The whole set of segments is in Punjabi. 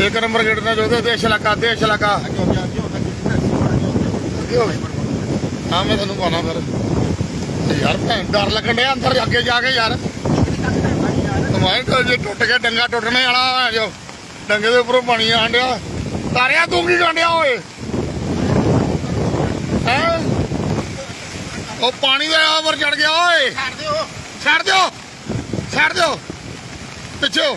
ਇੱਕ ਨੰਬਰ ਗੇਟ ਦਾ ਜੋ ਦੇਸ਼ ਇਲਾਕਾ ਦੇਸ਼ ਇਲਾਕਾ ਹਾਂ ਮੈਂ ਤੁਹਾਨੂੰ ਪਾਣਾ ਫਿਰ। ਤੇ ਯਾਰ ਭੈਣ ਡਰ ਲੱਗਣ ਡਿਆ ਅੰਦਰ ਅੱਗੇ ਜਾ ਕੇ ਯਾਰ। ਤੁਮਾਰੇ ਕੋਲ ਜੇ ਟੁੱਟ ਗਿਆ ਡੰਗਾ ਟੁੱਟਣੇ ਵਾਲਾ ਹੈ ਜੋ। ਡੰਗੇ ਦੇ ਉੱਪਰੋਂ ਪਾਣੀ ਆਣ ਡਿਆ। ਤਾਰਿਆ ਤੂੰ ਕੀ ਗਾਂਡਿਆ ਓਏ? ਹੈ? ਉਹ ਪਾਣੀ ਦੇ ਉੱਪਰ ਚੜ ਗਿਆ ਓਏ। ਛੱਡ ਦਿਓ। ਛੱਡ ਦਿਓ। ਛੱਡ ਦਿਓ। ਪਿੱਛੇ।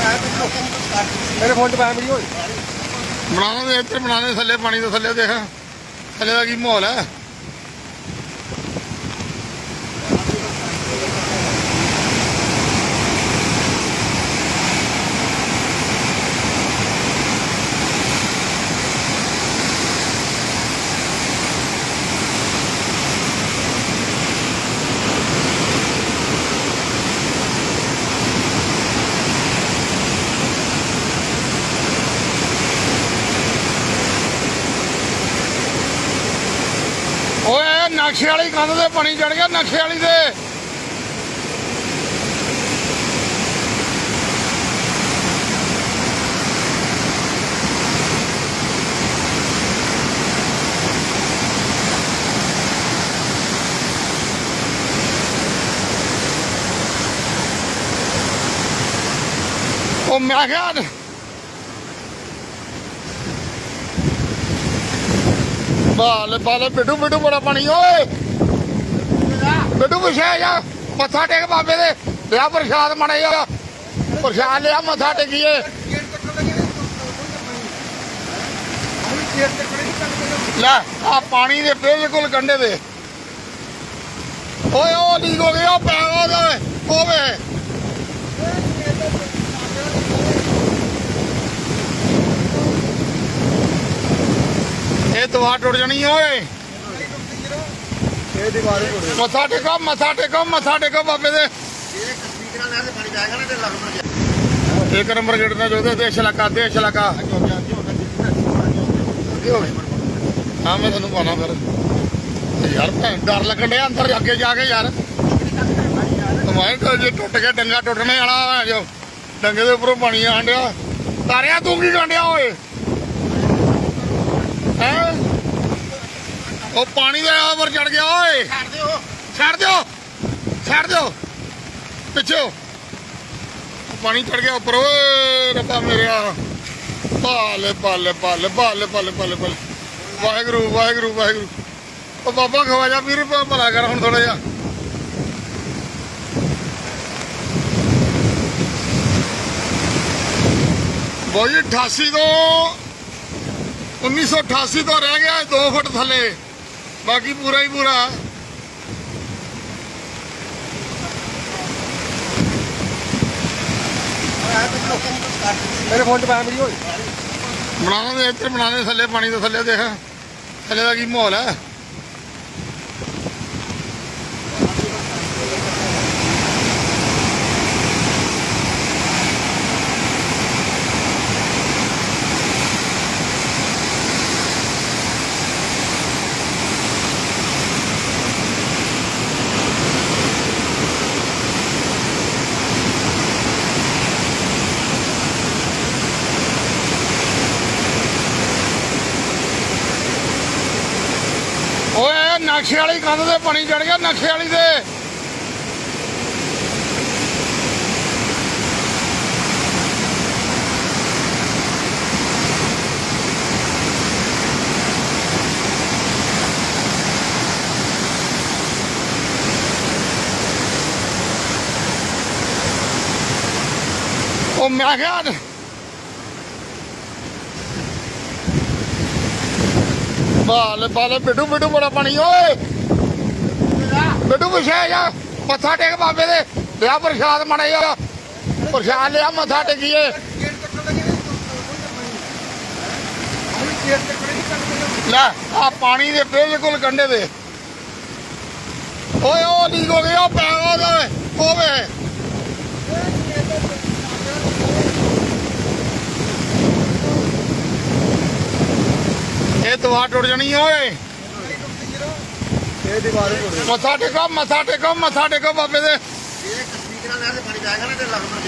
ਮੇਰੇ ਫੋਨ 'ਚ ਪਾਇਆ ਵੀਡੀਓ ਬਣਾਉਣਾ ਦੇ ਬਣਾਉਣੇ ਥੱਲੇ ਪਾਣੀ ਦੇ ਥੱਲੇ ਦੇਖ ਥੱਲੇ ਦਾ ਕੀ ਮਾਹੌਲ ਹੈ ਓਏ ਨਕਸ਼ੇ ਵਾਲੀ ਕੰਧ ਤੇ ਪਾਣੀ ਚੜ ਗਿਆ ਨਕਸ਼ੇ ਵਾਲੀ ਦੇ ਉਹ ਮੈਂ ਕਿਹਾ ਬਾਲ ਬਾਲ, ਬਿੱਡੂ ਬਿੱਡੂ ਬੜਾ ਪਾਣੀ, ਓਏ। ਬਿੱਡੂ ਵਿਛਿਆ ਜਾ। ਮੱਥਾ ਟੇਕ ਬਾਬੇ ਦੇ। ਲਿਆ ਪ੍ਰਸ਼ਾਦ ਮਣੇ ਜਾ ਪ੍ਰਸ਼ਾਦ ਲਿਆ, ਮੱਥਾ ਟੇਕੀਏ। ਲੈ, ਆ ਪਾਣੀ ਦੇ ਬਿਲਕੁਲ ਕੰਢੇ ਦੇ। ਓਏ, ਉਹ ਲੀਕ ਹੋ ਗਿਆ ਪੈ ਉਹਦੇ ਹੋਵੇ ਇਹ ਦਵਾ ਟੁੱਟ ਜਾਣੀ ਆ ਓਏ। ਇਹ ਦੀਵਾਰ ਹੀ ਉੜੇ ਮੱਥਾ ਟੇਕੋ ਮੱਥਾ ਟੇਕੋ ਮੱਥਾ ਟੇਕੋ ਬਾਬੇ ਦੇ। ਇੱਕ ਨੰਬਰ ਗੇਟ ਦਾ ਜੋ ਦੇਸ਼ ਇਲਾਕਾ ਦੇਸ਼ ਇਲਾਕਾ ਹਾਂ ਮੈਂ ਤੁਹਾਨੂੰ ਪਾਣਾ ਫਿਰ। ਯਾਰ ਭੈਣ ਡਰ ਲੱਗਣ ਡਿਆ ਅੰਦਰ ਅੱਗੇ ਜਾ ਕੇ ਯਾਰ। ਤੁਮਾਰੇ ਕੋਲ ਜੇ ਟੁੱਟ ਗਿਆ ਡੰਗਾ ਟੁੱਟਣੇ ਵਾਲਾ ਜੋ। ਡੰਗੇ ਦੇ ਉੱਪਰੋਂ ਪਾਣੀ ਆਣ ਡਿਆ। ਤਾਰਿਆ ਤੂੰ ਕੀ ਓਏ ਹੈ ਉਹ ਪਾਣੀ ਦੇ ਉੱਪਰ ਚੜ ਗਿਆ ਓਏ। ਛੱਡ ਦਿਓ। ਛੱਡ ਦਿਓ। ਛੱਡ ਦਿਓ। ਪਿੱਛੇ। ਪਾਣੀ ਚੜ ਗਿਆ ਉੱਪਰ ਓਏ ਰੱਬਾ ਮੇਰਿਆ। ਪਾਲੇ ਪਾਲੇ ਪਾਲੇ ਪਾਲੇ ਪਾਲੇ ਪਾਲੇ ਪਾਲੇ ਵਾਹਿਗੁਰੂ ਵਾਹਿਗੁਰੂ ਵਾਹਿਗੁਰੂ। ਉਹ ਬਾਬਾ ਖਵਾਜਾ ਵੀਰ ਭਾ- ਭਲਾ ਕਰ ਹੁਣ ਥੋੜਾ ਜਿਹਾ। ਬੋਈ 88 ਤੋਂ 1988 ਤੋਂ ਰਹਿ ਗਿਆ 2 ਫੁੱਟ ਥੱਲੇ। ਬਾਕੀ ਪੂਰਾ ਹੀ ਪੂਰਾ। ਮੇਰੇ ਫੋਨ 'ਚ ਪਾਇਆ ਵੀਡੀਓ ਬਣਾਉਣਾ ਇੱਥੇ ਬਣਾਉਣੇ ਥੱਲੇ ਪਾਣੀ ਦੇ ਥੱਲੇ ਦੇਖ। ਥੱਲੇ ਦਾ ਕੀ ਮਾਹੌਲ ਹੈ ਓਏ ਨਕਸ਼ੇ ਵਾਲੀ ਕੰਧ ਤੇ ਪਾਣੀ ਚੜ ਗਿਆ ਨਕਸ਼ੇ ਵਾਲੀ ਦੇ। ਉਹ ਮੈਂ ਕਿਹਾ ਬਾਲ ਬਾਲ, ਬਿੱਡੂ ਬਿੱਡੂ ਬੜਾ ਪਾਣੀ, ਓਏ। ਬਿੱਡੂ, ਪਿਛੇ ਜਾ। ਮੱਥਾ ਟੇਕ ਬਾਬੇ ਦੇ। ਲਿਆ ਪ੍ਰਸ਼ਾਦ ਮਣਾ ਜਾ ਪ੍ਰਸ਼ਾਦ ਲਿਆ, ਮੱਥਾ ਟੇਕੀਏ। ਲੈ, ਆ ਪਾਣੀ ਦੇ ਬਿਲਕੁਲ ਕੰਢੇ ਦੇ। ਓਏ, ਉਹ ਲੀਕ ਹੋ ਗਿਆ ਪੈ ਗਿਆ ਓਏ ਹੋਵੇ ਇਹ ਦਵਾ ਟੁੱਟ ਜਾਣੀ ਆ ਓਏ। ਇਹ ਦੀਵਾਰ ਮੱਥਾ ਟੇਕੋ ਮੱਥਾ ਟੇਕੋ ਮੱਥਾ ਟੇਕੋ ਬਾਬੇ ਦੇ। ਇਹ ਨਾਲ ਨਹਿਰ ਦੇ ਪਾਣੀ ਜਾਏਗਾ ਨਾ ਤੇ ਲੱਗ